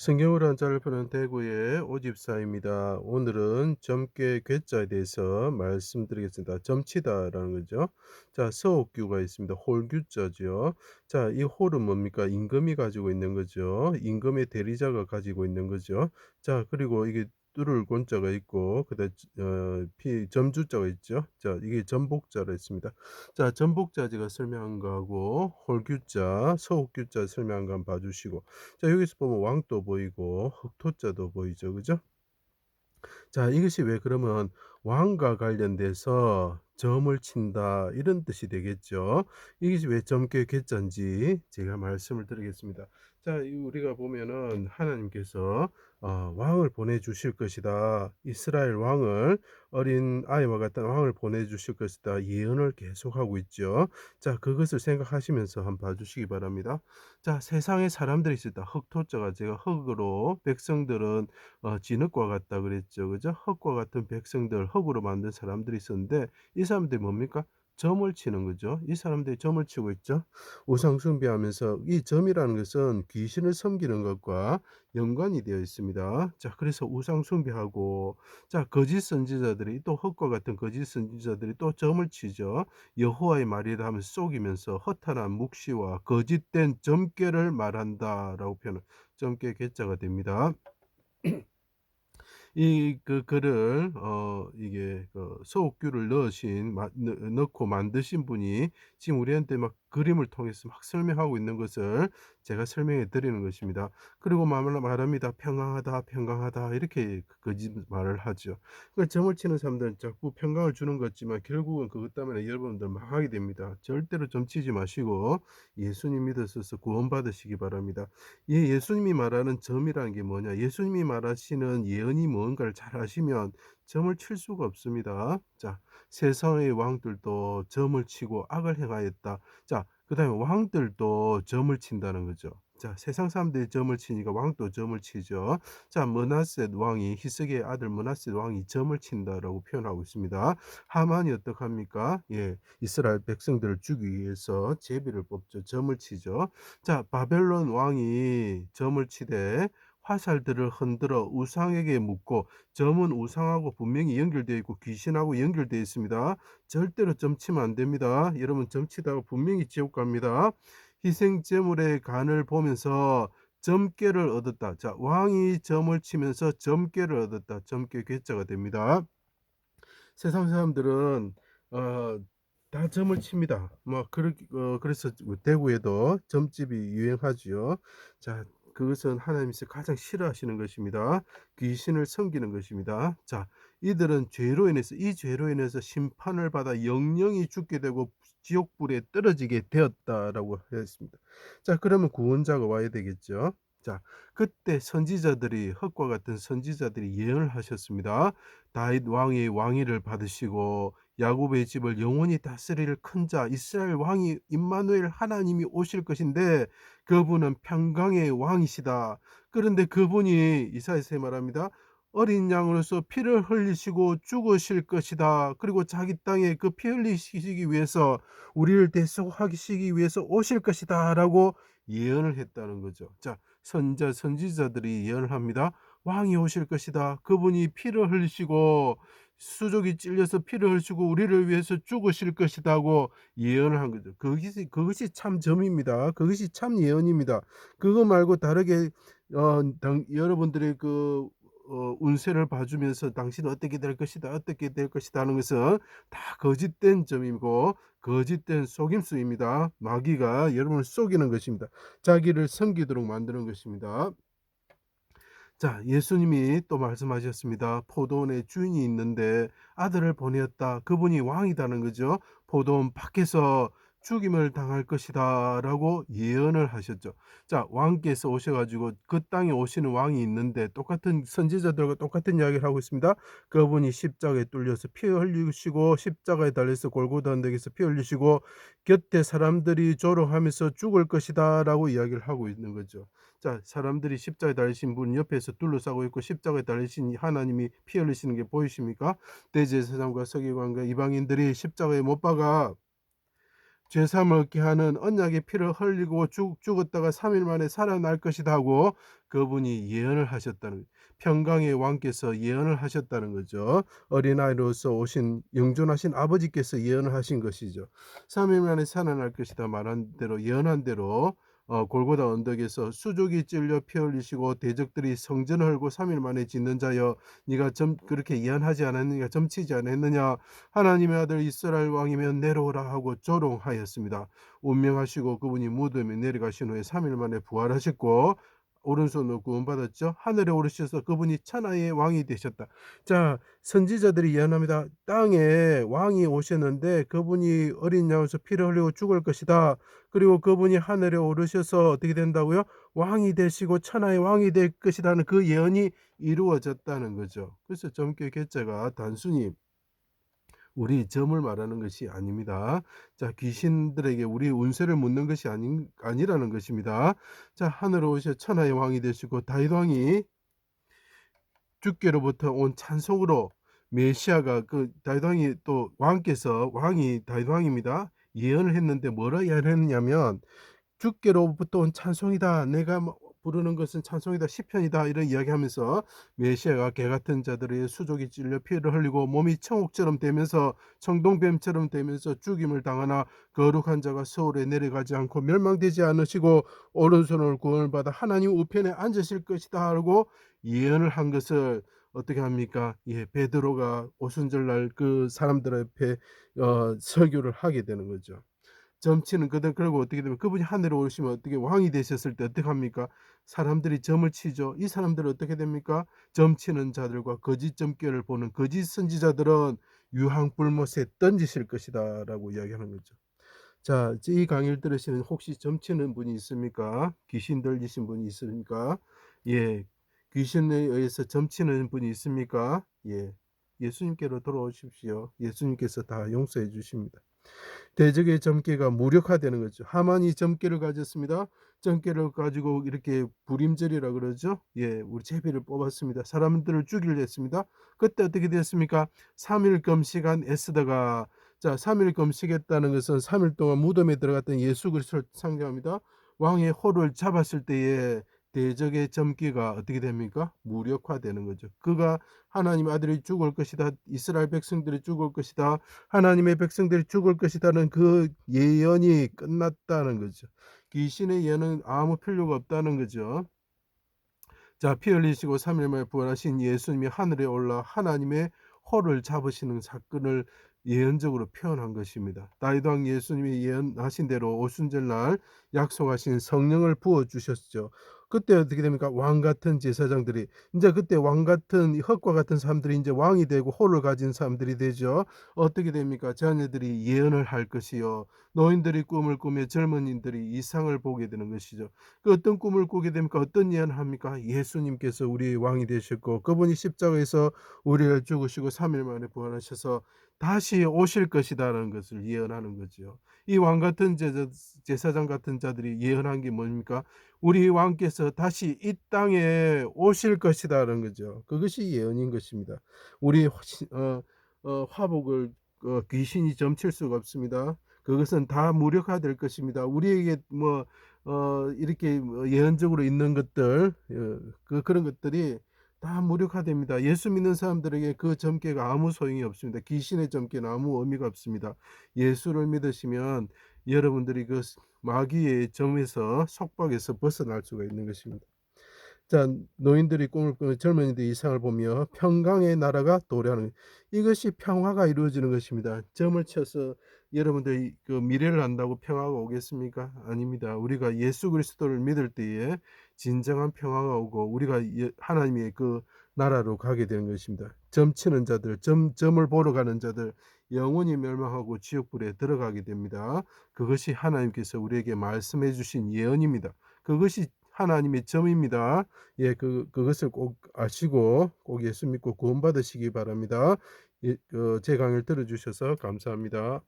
성경으로 한자를 푸는 대구의 오집사입니다. 오늘은 점괘 괴자에 대해서 말씀드리겠습니다. 점치다라는 거죠. 자, 서옥규가 있습니다. 홀규자죠. 자, 이 홀은 뭡니까? 임금이 가지고 있는 거죠. 임금의 대리자가 가지고 있는 거죠. 자, 그리고 이게 뚫을 곤자가 있고 그다음 어, 피 점주자가 있죠. 자, 이게 전복자라 있습니다. 자, 전복자 제가 설명한 거하고 홀규자, 서옥규자 설명한 거 한번 봐주시고 자, 여기서 보면 왕도 보이고 흑토자도 보이죠. 그죠? 자, 이것이 왜 그러면 왕과 관련돼서 점을 친다 이런 뜻이 되겠죠. 이것이 왜 점괘 괴짜인지 제가 말씀을 드리겠습니다. 자, 이 우리가 보면은 하나님께서 어, 왕을 보내주실 것이다. 이스라엘 왕을 어린 아이와 같은 왕을 보내주실 것이다. 예언을 계속하고 있죠. 자, 그것을 생각하시면서 한번 봐주시기 바랍니다. 자, 세상에 사람들이 있다. 흑토자가 제가 흑으로 백성들은 어, 진흙과 같다 그랬죠. 그죠? 흑과 같은 백성들, 흑으로 만든 사람들이 있었는데 이 사람들이 뭡니까? 점을 치는 거죠. 이 사람들이 점을 치고 있죠. 우상 숭배하면서 이 점이라는 것은 귀신을 섬기는 것과 연관이 되어 있습니다. 자, 그래서 우상 숭배하고 자, 거짓 선지자들이 또 헛과 같은 거짓 선지자들이 또 점을 치죠. 여호와의 말이라 하면서 속이면서 허탄한 묵시와 거짓된 점괘를 말한다라고 표현을 점괘 괴짜가 됩니다. 이 그 글을 어 이게 그 서옥규를 넣으신 넣고 만드신 분이 지금 우리한테 막 그림을 통해서 막 설명하고 있는 것을 제가 설명해 드리는 것입니다. 그리고 말 말합니다. "평강하다, 평강하다." 이렇게 그 거짓말을 하죠. 그 점을 치는 사람들은 자꾸 평강을 주는 것 같지만 결국은 그것 때문에 여러분들 망하게 됩니다. 절대로 점 치지 마시고 예수님 믿으셔서 구원받으시기 바랍니다. 이 예수님이 말하는 점이라는 게 뭐냐? 예수님이 말하시는 예언이 뭔가를 잘 아시면 점을 칠 수가 없습니다. 자, 세상의 왕들도 점을 치고 악을 행하였다. 자, 그 다음에 왕들도 점을 친다는 거죠. 자, 세상 사람들이 점을 치니까 왕도 점을 치죠. 자, 므낫셋 왕이 히스기의 아들 므낫셋 왕이 점을 친다라고 표현하고 있습니다. 하만이 어떡합니까? 예, 이스라엘 백성들을 죽이기 위해서 제비를 뽑죠. 점을 치죠. 자, 바벨론 왕이 점을 치되 화살들을 흔들어 우상에게 묻고 점은 우상하고 분명히 연결되어 있고 귀신하고 연결되어 있습니다. 절대로 점치면 안 됩니다. 여러분 점치다가 분명히 지옥 갑니다. 희생 제물의 간을 보면서 점괘를 얻었다. 자, 왕이 점을 치면서 점괘를 얻었다. 점괘 괴짜가 됩니다. 세상 사람들은 어, 다 점을 칩니다. 뭐 그렇 어, 그래서 대구에도 점집이 유행하지요. 자, 그것은 하나님께서 가장 싫어하시는 것입니다. 귀신을 섬기는 것입니다. 자, 이들은 죄로 인해서 이 죄로 인해서 심판을 받아 영영이 죽게 되고 지옥불에 떨어지게 되었다라고 했습니다. 자, 그러면 구원자가 와야 되겠죠. 자, 그때 선지자들이 헛과 같은 선지자들이 예언을 하셨습니다. 다윗 왕이 왕위를 받으시고 야곱의 집을 영원히 다스릴 큰 자 이스라엘 왕이 임마누엘 하나님이 오실 것인데 그분은 평강의 왕이시다. 그런데 그분이 이사야서에 말합니다. 어린 양으로서 피를 흘리시고 죽으실 것이다. 그리고 자기 땅에 그 피 흘리시기 위해서 우리를 대속하시기 위해서 오실 것이다 라고 예언을 했다는 거죠. 자, 선자 선지자들이 예언을 합니다. 왕이 오실 것이다. 그분이 피를 흘리시고 수족이 찔려서 피를 흘리시고 우리를 위해서 죽으실 것이다고 예언을 한 거죠. 그것이 그것이 참 점입니다. 그것이 참 예언입니다. 그거 말고 다르게 어, 당, 여러분들의 그 어, 운세를 봐주면서 당신은 어떻게 될 것이다, 어떻게 될 것이다 하는 것은 다 거짓된 점이고 거짓된 속임수입니다. 마귀가 여러분을 속이는 것입니다. 자기를 섬기도록 만드는 것입니다. 자, 예수님이 또 말씀하셨습니다. 포도원에 주인이 있는데 아들을 보내었다. 그분이 왕이다는 거죠. 포도원 밖에서 죽임을 당할 것이다 라고 예언을 하셨죠. 자, 왕께서 오셔가지고 그 땅에 오시는 왕이 있는데 똑같은 선지자들과 똑같은 이야기를 하고 있습니다. 그분이 십자가에 뚫려서 피 흘리시고 십자가에 달려서 골고다 언덕에서 피 흘리시고 곁에 사람들이 조롱하면서 죽을 것이다 라고 이야기를 하고 있는 거죠. 자, 사람들이 십자가에 달리신 분 옆에서 둘러싸고 있고 십자가에 달리신 하나님이 피 흘리시는 게 보이십니까? 대제사장과 서기관과 이방인들이 십자가에 못 박아 죄사함을 얻게 하는 언약의 피를 흘리고 죽 죽었다가 3일 만에 살아날 것이다 하고 그분이 예언을 하셨다는 평강의 왕께서 예언을 하셨다는 거죠. 어린아이로서 오신 영존하신 아버지께서 예언을 하신 것이죠. 3일 만에 살아날 것이다 말한 대로 예언한 대로 어 골고다 언덕에서 수족이 찔려 피 흘리시고 대적들이 성전을 헐고 3일 만에 짓는 자여 네가 점 그렇게 예언하지 않았느냐 점치지 않았느냐 하나님의 아들 이스라엘 왕이면 내려오라 하고 조롱하였습니다. 운명하시고 그분이 무덤에 내려가신 후에 3일 만에 부활하셨고 오른손으로 구원받았죠. 하늘에 오르셔서 그분이 천하의 왕이 되셨다. 자, 선지자들이 예언합니다. 땅에 왕이 오셨는데 그분이 어린 양에서 피를 흘리고 죽을 것이다. 그리고 그분이 하늘에 오르셔서 어떻게 된다고요? 왕이 되시고 천하의 왕이 될 것이라는 그 예언이 이루어졌다는 거죠. 그래서 점괘 개자가 단순히 우리 점을 말하는 것이 아닙니다. 자, 귀신들에게 우리 운세를 묻는 것이 아닌 아니라는 것입니다. 자, 하늘에 오셔 천하의 왕이 되시고 다윗 왕이 주께로부터 온 찬송으로 메시아가 그 다윗 왕이 또 왕께서 왕이 다윗 왕입니다. 예언을 했는데 뭐라 예언했냐면 주께로부터 온 찬송이다. 내가 뭐 부르는 것은 찬송이다. 시편이다. 이런 이야기하면서 메시아가 개 같은 자들의 수족이 찔려 피를 흘리고 몸이 청옥처럼 되면서 청동뱀처럼 되면서 죽임을 당하나 거룩한 자가 서울에 내려가지 않고 멸망되지 않으시고 오른손을 구원을 받아 하나님 우편에 앉으실 것이다 하고 예언을 한 것을 어떻게 합니까? 예, 베드로가 오순절날 그 사람들 앞에 어, 설교를 하게 되는 거죠. 점치는 그들 그리고 어떻게 되면 그분이 하늘에 오르시면 어떻게 왕이 되셨을 때 어떻게 합니까? 사람들이 점을 치죠. 이 사람들은 어떻게 됩니까? 점치는 자들과 거짓 점괘를 보는 거짓 선지자들은 유황 불못에 던지실 것이다라고 이야기하는 거죠. 자, 이 강의를 들으시는 혹시 점치는 분이 있습니까? 귀신 들리신 분이 있습니까? 예, 귀신에 의해서 점치는 분이 있습니까? 예, 예수님께로 돌아오십시오. 예수님께서 다 용서해 주십니다. 대적의 점괘가 무력화되는 거죠. 하만이 점괘를 가졌습니다. 점괘를 가지고 이렇게 불임절이라 그러죠. 예, 우리 제비를 뽑았습니다. 사람들을 죽이려 했습니다. 그때 어떻게 됐습니까? 3일 금식한 에스더가 자, 3일 금식했다는 것은 3일 동안 무덤에 들어갔던 예수 그리스도를 상징합니다. 왕의 호를 잡았을 때에 대적의 점괘가 어떻게 됩니까? 무력화되는 거죠. 그가 하나님 아들이 죽을 것이다. 이스라엘 백성들이 죽을 것이다. 하나님의 백성들이 죽을 것이다는 그 예언이 끝났다는 거죠. 귀신의 예언은 아무 필요가 없다는 거죠. 자, 피 흘리시고 3일 만에 부활하신 예수님이 하늘에 올라 하나님의 호를 잡으시는 사건을 예언적으로 표현한 것입니다. 다윗 왕 예수님이 예언하신 대로 오순절날 약속하신 성령을 부어 주셨죠. 그때 어떻게 됩니까? 왕 같은 제사장들이 이제 그때 왕 같은 흑과 같은 사람들이 이제 왕이 되고 호를 가진 사람들이 되죠. 어떻게 됩니까? 자녀들이 예언을 할 것이요. 노인들이 꿈을 꾸며 젊은이들이 이상을 보게 되는 것이죠. 그 어떤 꿈을 꾸게 됩니까? 어떤 예언을 합니까? 예수님께서 우리의 왕이 되셨고 그분이 십자가에서 우리를 죽으시고 3일 만에 부활하셔서 다시 오실 것이다라는 것을 예언하는 거죠. 이왕 같은 제사, 제사장 같은 자들이 예언한 게 뭡니까? 우리 왕께서 다시 이 땅에 오실 것이다라는 거죠. 그것이 예언인 것입니다. 우리 어, 어, 화복을 어, 귀신이 점칠 수가 없습니다. 그것은 다 무력화될 것입니다. 우리에게 뭐 어, 이렇게 뭐 예언적으로 있는 것들 어, 그 그런 것들이 다 무력화됩니다. 예수 믿는 사람들에게 그 점괘가 아무 소용이 없습니다. 귀신의 점괘는 아무 의미가 없습니다. 예수를 믿으시면 여러분들이 그 마귀의 점에서 속박에서 벗어날 수가 있는 것입니다. 자, 노인들이 꿈을 꾸며 젊은이들이 이상을 보며 평강의 나라가 도래하는 이것이 평화가 이루어지는 것입니다. 점을 쳐서 여러분들이 그 미래를 안다고 평화가 오겠습니까? 아닙니다. 우리가 예수 그리스도를 믿을 때에 진정한 평화가 오고 우리가 하나님의 그 나라로 가게 되는 것입니다. 점치는 자들, 점, 점을 보러 가는 자들, 영원히 멸망하고 지옥불에 들어가게 됩니다. 그것이 하나님께서 우리에게 말씀해 주신 예언입니다. 그것이 하나님의 점입니다. 예, 그, 그것을 꼭 아시고 꼭 예수 믿고 구원받으시기 바랍니다. 예, 어, 제 강의를 들어주셔서 감사합니다.